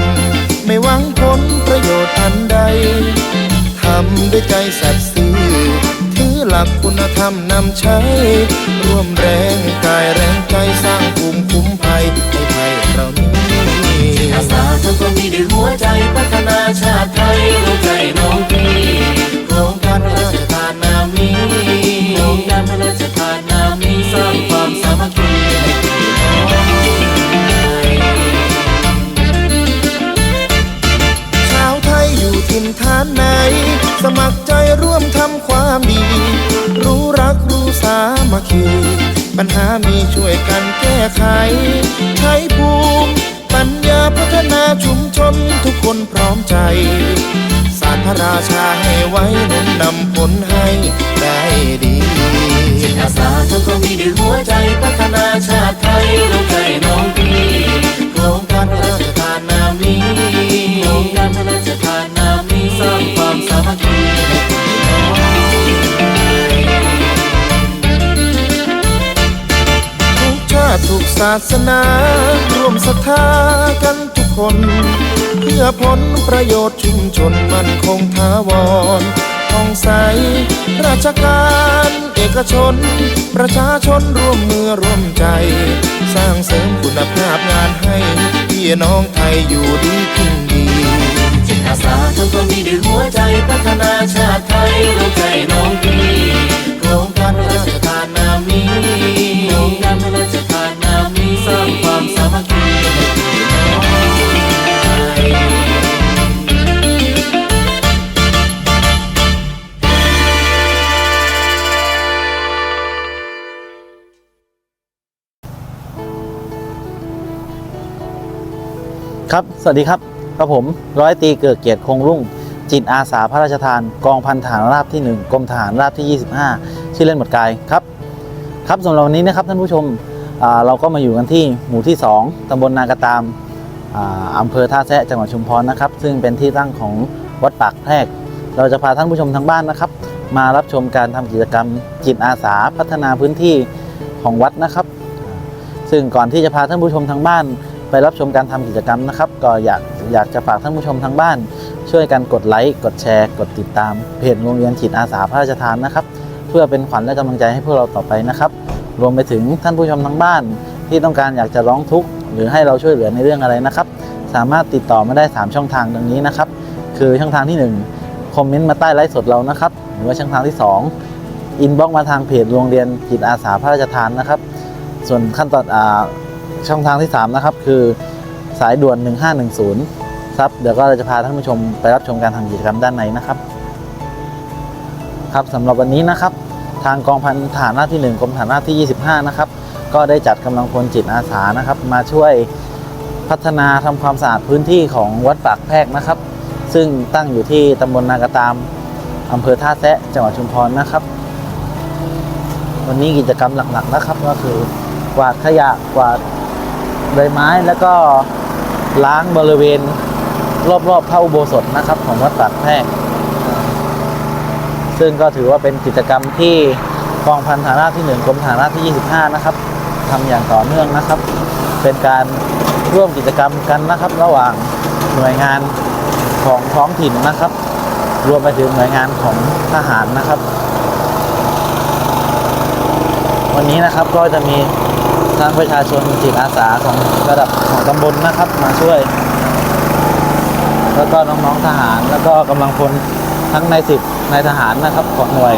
น ไม่หวังผลประโยชน์อันใด ทำด้วยใจสัตย์ซื่อ ถือหลักคุณธรรมนำใช้ ร่วมแรงกายแรงใจสร้างภูมิคุ้มภัยให้ไทยเรานี้อาสาทำความดีด้วยหัวใจพัฒนาชาติไทยรู้ใจน้องพี่โครงการพระราช มัครใจร่วมทำความดี รู้รักรู้สามัคคี ปัญหามีช่วยกันแก้ไข ใช้ภูมิปัญญาพัฒนาชุมชนทุกคนพร้อมใจ สารพระราชาให้ไว้นุนนำผลให้ได้ดีจิตอาสาทำความดีด้วยหัวใจพัฒนาชาติไทย ศาสนา ร่วมศรัทธากันทุกคน เพื่อผลประโยชน์ชุมชนมันคงถาวรท่องใส ราชการเอกชน ประชาชนร่วมมือร่วมใจ สร้างเสริมคุณภาพงานให้พี่น้องไทยอยู่ดีขึ้นดีจิตอาสาทำควมีด้วยหัวใจพัฒนาชาติไทยรู้ใจน้องพี่โครงการพระราชทานนามนี้โครงการพระราชทานามี สร้างความสามัคคีให้พี่น้องครับ สวัสดีครับกับผมร้อยตีเกิดเกียรติคงรุ่ง จิตอาสาพระราชทาน กองพันฐานราบที่ 1กรมทหารราบที่ 25 ชื่อเล่นหมดกายครับ ครับสำหรับวันนี้นะครับท่านผู้ชม เราก็มาอยู่กันที่หมู่ที่ 2ตำบลนากระตามอ่าเภอท่าแซะจังหวัดชุมพรนะครับ ซึ่งเป็นที่ตั้งของวัดปากแพรก เราจะพาท่านผู้ชมทางบ้านนะครับ มารับชมการทำกิจกรรมจิตอาสาพัฒนาพื้นที่ของวัดนะครับ ซึ่งก่อนที่จะพาท่านผู้ชมทางบ้าน ไปรับชมการทำกิจกรรมนะครับ ก็อยากอยากจะฝากท่านผู้ชมทางบ้าน ช่วยกันกดไลค์กดแชร์ กดติดตามเพจโรงเรียนจิตอาสาพระราชทานนะครับ เพื่อเป็นขวัญและกำลังใจให้พวกเราต่อไปนะครับ รวมไปถึงท่านผู้ชมทางบ้าน ที่ต้องการอยากจะร้องทุกข์หรือให้เราช่วยเหลือในเรื่องอะไรนะครับ สามารถติดต่อมาได้ 3 ช่องทางดังนี้นะครับ คือช่องทางที่ 1 คอมเมนต์มาใต้ไลฟ์สดเรานะครับ หรือว่าช่องทางที่ 2 อินบ็อกมาทางเพจโรงเรียนจิตอาสาพระราชทานนะครับ ส่วนขั้นตอนอ่าช่องทางที่ 3 นะครับ คือสายด่วน 1510ครับเดี๋ยวก็เราจะพาท่านผู้ชมไปรับชมการทำกิจกรรมด้านในนะครับ ครับสำหรับวันนี้นะครับ ทางกองพันฐานราที่ 1กรมฐานราที่ 25 นะครับ ก็ได้จัดกำลังพลจิตอาสานะครับ มาช่วยพัฒนาทำความสะอาดพื้นที่ของวัดปากแพรกนะครับ ซึ่งตั้งอยู่ที่ตำบลนากระตามอำเภอท่าแซะจังหวัดชุมพรนะครับ วันนี้กิจกรรมหลักๆนะครับ ก็คือกวาดขยะกวาดใบไม้แล้วก็ล้างบริเวณรอบๆพระอุโบสถนะครับ ของวัดปากแพรก ซึ่งก็ถือว่าเป็นกิจกรรมที่กองพันฐานราบที่ 1กรมฐานราบที่ 25 นะครับทำอย่างต่อเนื่องนะครับ เป็นการร่วมกิจกรรมกันนะครับ ระหว่างหน่วยงานของท้องถิ่นนะครับ รวมไปถึงหน่วยงานของทหารนะครับ วันนี้นะครับก็จะมีทางประชาชนจิตอาสาของระดับของตำบลนะครับ มาช่วย แล้วก็น้องๆทหารแล้วก็กำลังพลทั้งในสิบ ในทหารนะครับของหน่วย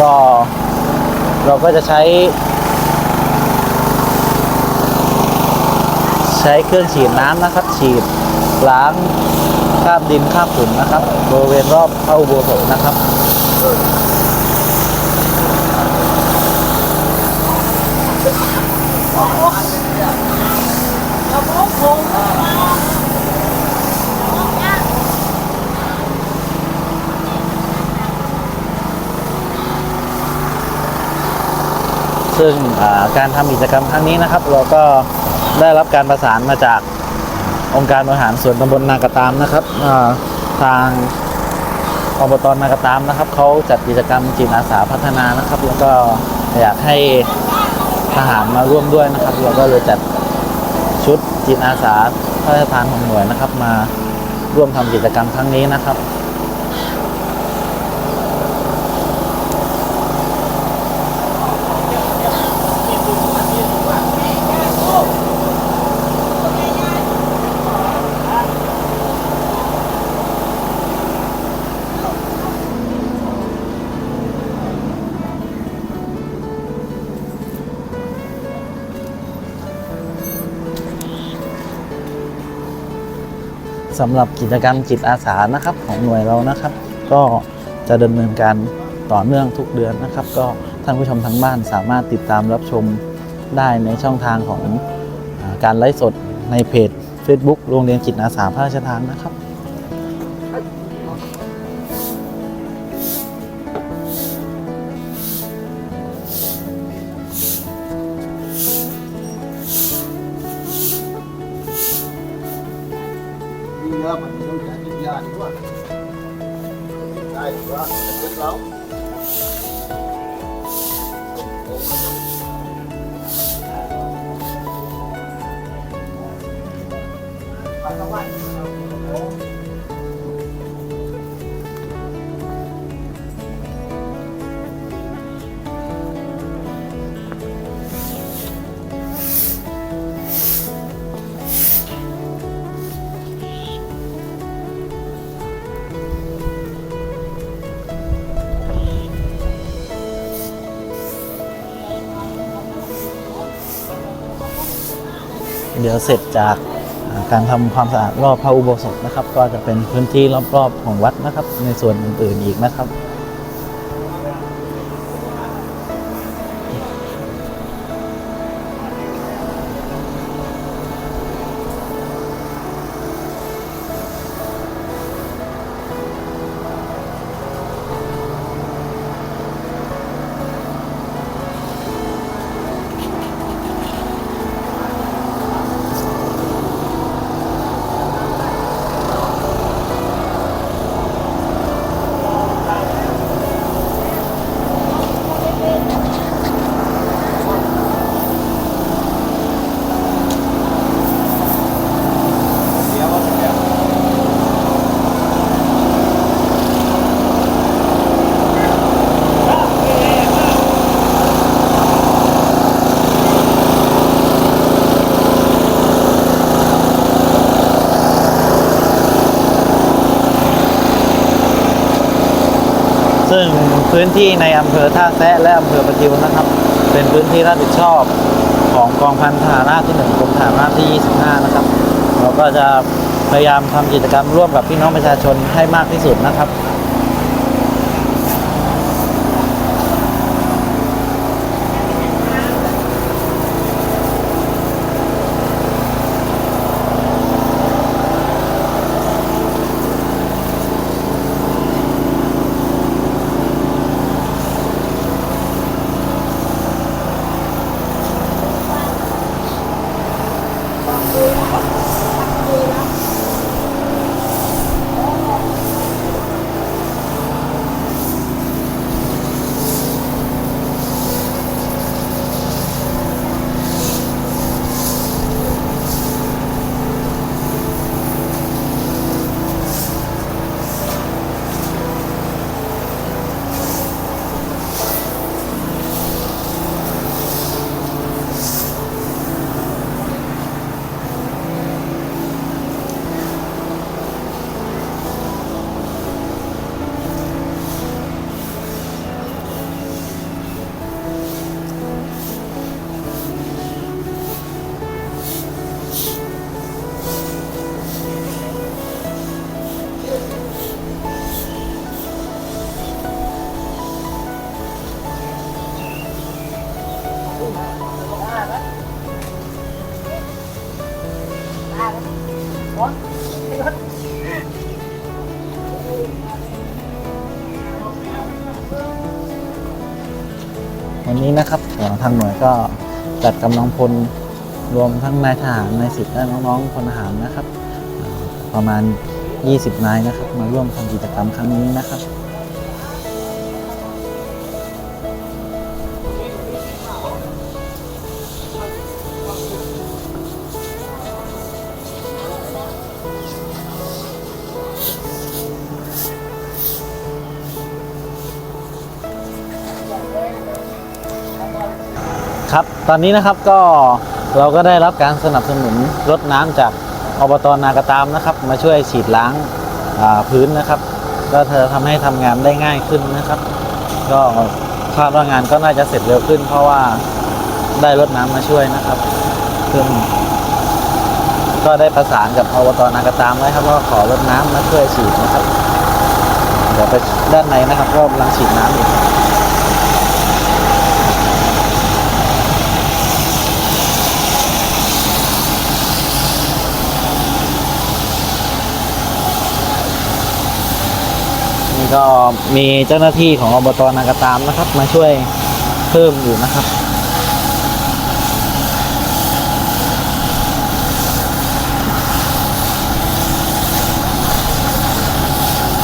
ก็เราก็จะใช้ ใช้เครื่องฉีดน้ำนะครับ ฉีดล้างคราบดินคราบฝุ่นนะครับบริเวณรอบพระอุโบสถนะครับ ซึ่งการทำกิจกรรมครั้งนี้นะครับ เราก็ได้รับการประสานมาจากองค์การบริหารส่วนตำบลนากระตามนะครับทางอบตนากระตามนะครับเขาจัดกิจกรรมจิตอาสาพัฒนานะครับ แล้วก็อยากให้ ทหารมาร่วมด้วยนะครับ เราก็เลยจัดชุดจิตอาสาพระราชทานของหน่วยนะครับ มาร่วมทำกิจกรรมครั้งนี้นะครับ สำหรับกิจกรรมจิตอาสานะครับของหน่วยเรานะครับ ก็จะดำเนินการต่อเนื่องทุกเดือนนะครับ ก็ท่านผู้ชมทางบ้านสามารถติดตามรับชมได้ในช่องทางของการไลฟ์สดในเพจ Facebook โรงเรียนจิตอาสาพระราชทานนะครับ ดีแล้วมันต้องการกินยาดีกว่าได้หรือว่าเป็นเรา ดี๋ยวเสร็จจากการทำความสะอาดรอบพระอุโบสถนะครับ ก็จะเป็นพื้นที่รอบๆของวัดนะครับ ในส่วนอื่นๆอีกนะครับ ซึ่งพื้นที่ในอำเภอท่าแซะและอำเภอประทิวนะครับ เป็นพื้นที่รับผิดชอบของกองพันทหารราบที่หนึ่งกรมทหารราบที่ 25 นะครับ เราก็จะพยายามทำกิจกรรมร่วมกับพี่น้องประชาชนให้มากที่สุดนะครับ นี้นะครับเอ่อทางหน่วยก็จัดกำลังพลรวมทั้งนายทหารนายสิบและน้องๆพลทหารนะครับ ประมาณ 20นายนะครับ มาร่วมทำกิจกรรมครั้งนี้นะครับ ตอนนี้นะครับก็เราก็ได้รับการสนับสนุนรถน้ำจากอบตนากระตามนะครับ มาช่วยฉีดล้างพื้นนะครับ ก็เธอทำให้ทำงานได้ง่ายขึ้นนะครับ ก็คาดว่างานก็น่าจะเสร็จเร็วขึ้น เพราะว่าได้รถน้ำมาช่วยนะครับซึ่งก็ได้ประสานกับอบตนากระตามไว้ครับว่าขอรถน้ำมาช่วยฉีดนะครับเดี๋ยวไปด้านในนะครับก็กำลังฉีดน้ำอยู่ ก็มีเจ้าหน้าที่ของอบตนากระตามนะครับ มาช่วยเพิ่มอยู่นะครับ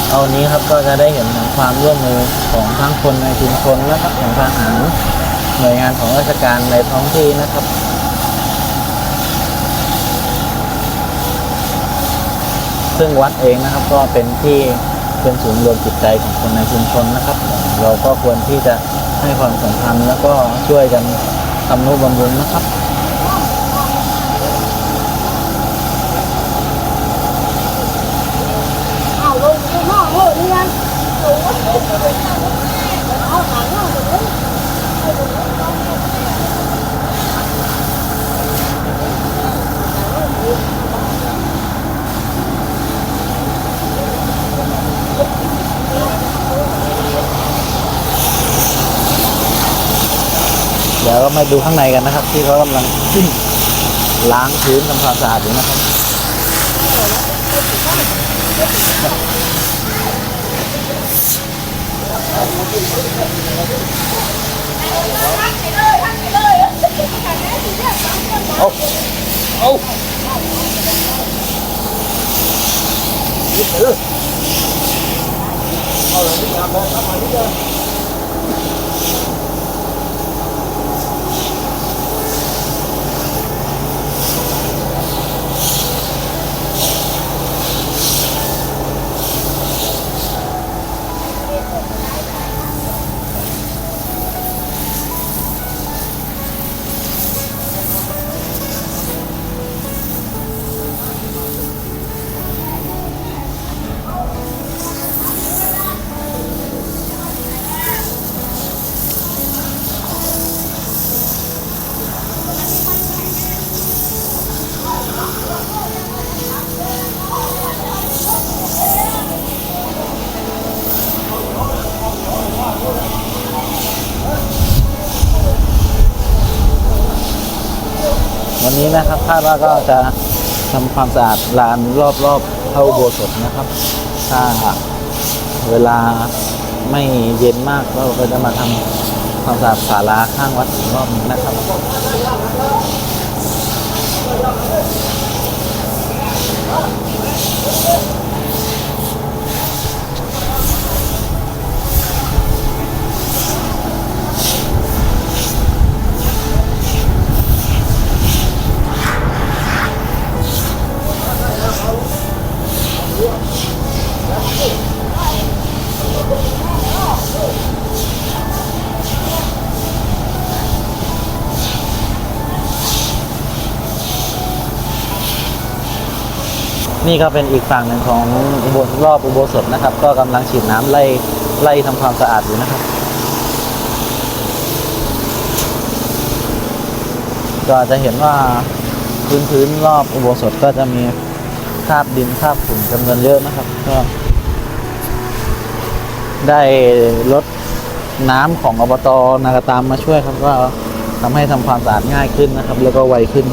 เอาวันนี้ครับก็จะได้เห็นถึงความร่วมมือของทั้งคนในชุมชนนะครับของทหารหน่วยงานของราชการในท้องที่นะครับซึ่งวัดเองนะครับก็เป็นที่ เป็นศูนย์รวมจิตใจของคนในชุมชนนะครับ เราก็ควรที่จะให้ความสำคัญแล้วก็ช่วยกันทำนุบำรุงนะครับ เอาลงไปห้องโหดนี่ยังลงมาเอาหางเอาเลย เดี๋ยวเรามาดูข้างในกันนะครับ ที่เขากำลังล้างพื้นทำความสะอาดอยู่นะครับาดว่าก็จะทำความสะอาดลานรอบๆเท้าโบสถนะครับ ถ้าเวลาไม่เย็นมากก็ก็จะมาทำความสะอาดศาลาข้างวัดอีกรอบนึงนะครับ นี่ก็เป็นอีกฝั่งหนึ่งของอุโบสถรอบอุโบสถนะครับ ก็กำลังฉีดน้ำไล่ไล่ทำความสะอาดอยู่นะครับ ก็จะเห็นว่าพื้นพื้นรอบอุโบสถก็จะมีคราบดินคราบฝุ่นจำนวนเยอะนะครับ ก็ได้รถน้ำของอบตนากระตามมาช่วยครับ ก็ทำให้ทำความสะอาดง่ายขึ้นนะครับ แล้วก็ไวขึ้น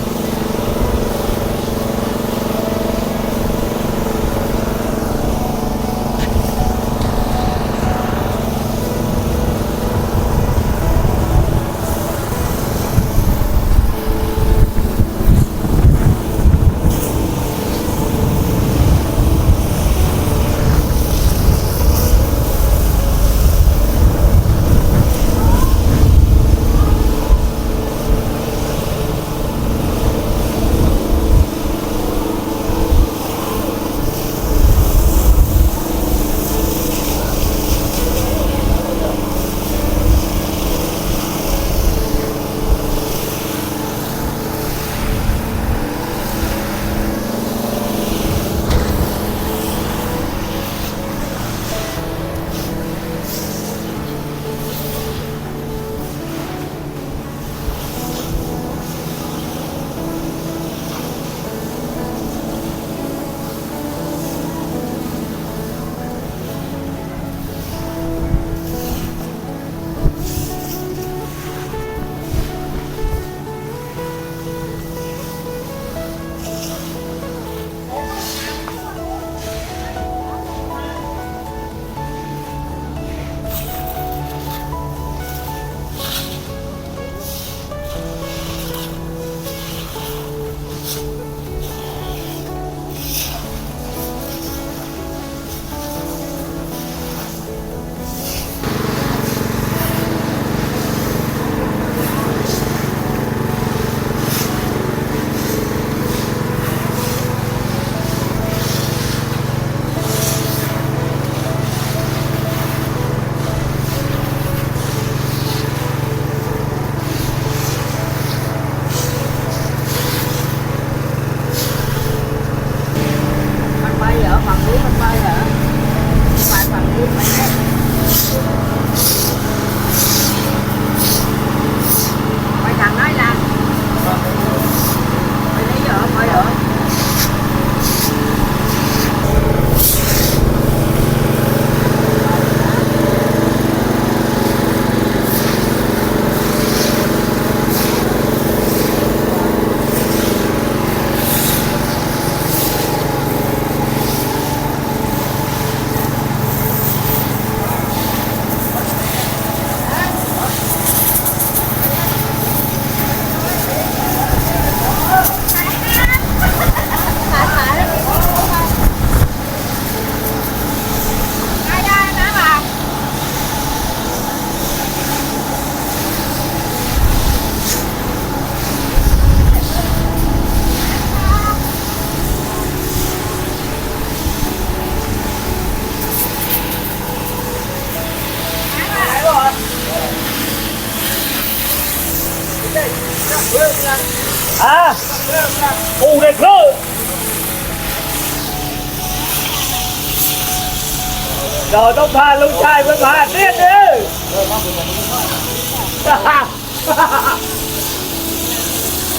ต้องพาลูกชายไปพาเตี้ยเด้อ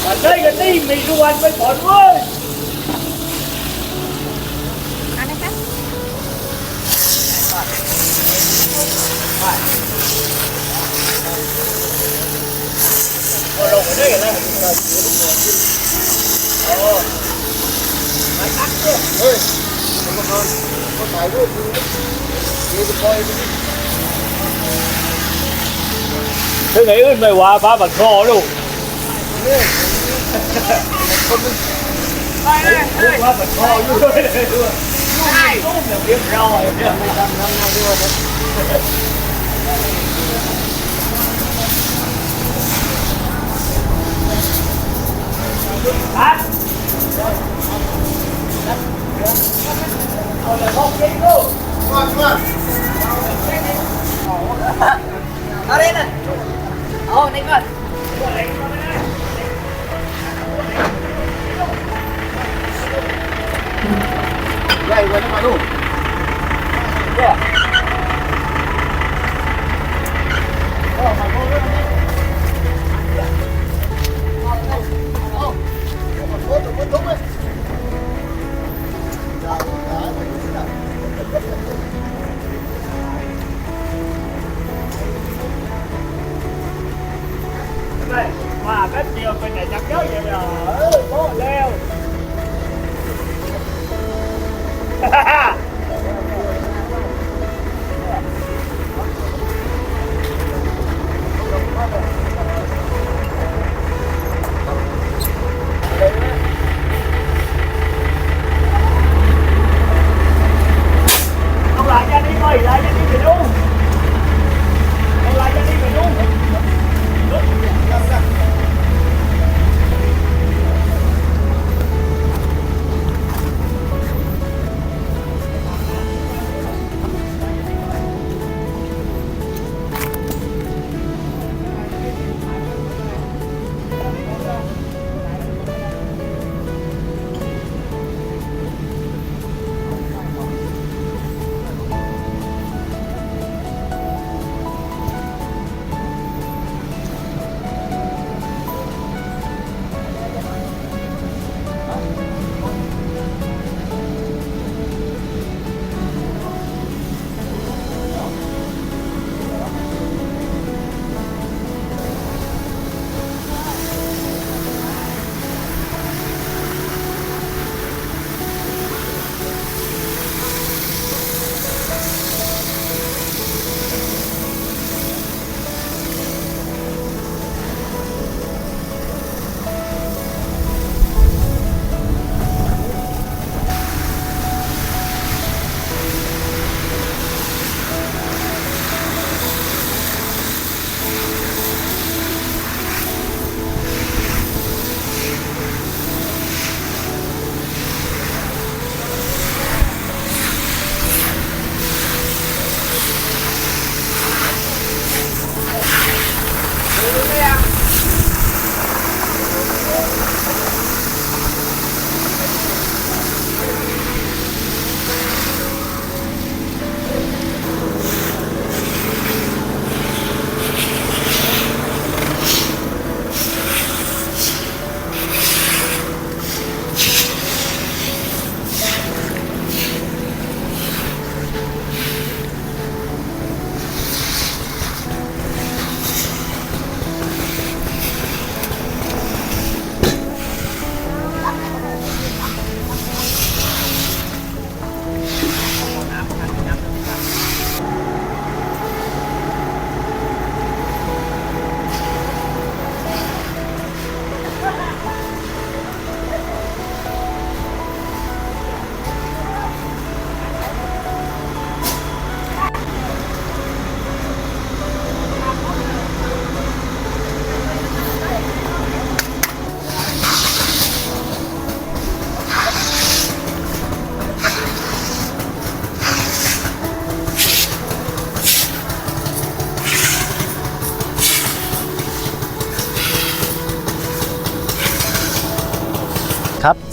มาใช้กันนี่มีทุกวันไปผ่อนเว้ยอันนี้คะพอลงไปได้กันแล้วถึงไอ้อื่นไม่ว่าป้าบัดคอลูกไปเลย ป้าบัดคออยู่ด้วยเลยด้วยใช่ลูกเรียบร้อยเนี่ยไม่ทำน้ำน้ำด้วยนะ ครับเอาเลยพ่อเก่ง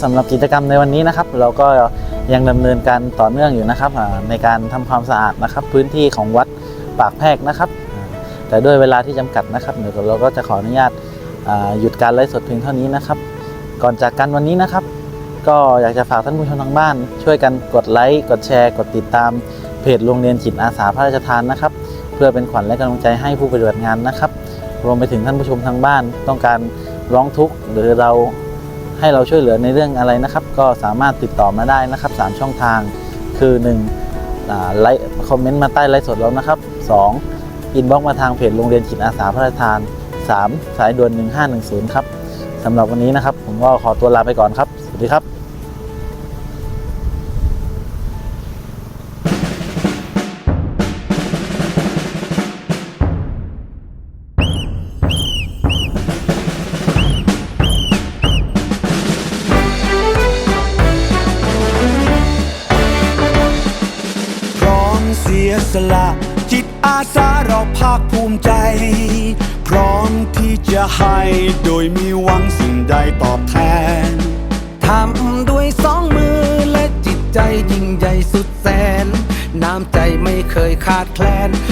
สำหรับกิจกรรมในวันนี้นะครับ เราก็ยังดำเนินการต่อเนื่องอยู่นะครับ ในการทำความสะอาดนะครับ พื้นที่ของวัดปากแพรกนะครับ แต่ด้วยเวลาที่จำกัดนะครับเดี๋ยวเราก็จะขออนุญาตหยุดการไลฟ์สดเพียงเท่านี้นะครับ ก่อนจากกันวันนี้นะครับ ก็อยากจะฝากท่านผู้ชมทางบ้าน ช่วยกันกดไลค์กดแชร์ กดติดตามเพจโรงเรียนจิตอาสาพระราชทานนะครับ เพื่อเป็นขวัญและกำลังใจให้ผู้ปฏิบัติงานนะครับ รวมไปถึงท่านผู้ชมทางบ้านต้องการร้องทุกข์หรือเรา ให้เราช่วยเหลือในเรื่องอะไรนะครับ ก็สามารถติดต่อมาได้นะครับ 3 ช่องทางคือ1อ่ไลค์คอมเมนต์มาใต้ไลฟ์สดแล้วนะครับ 2. อินบ็อกมาทางเพจโรงเรียนจิตอาสาพระราชทาน 3. สายด่วน 1510 ครับสำหรับวันนี้นะครับ ผมก็ขอตัวลาไปก่อนครับ สวัสดีครับ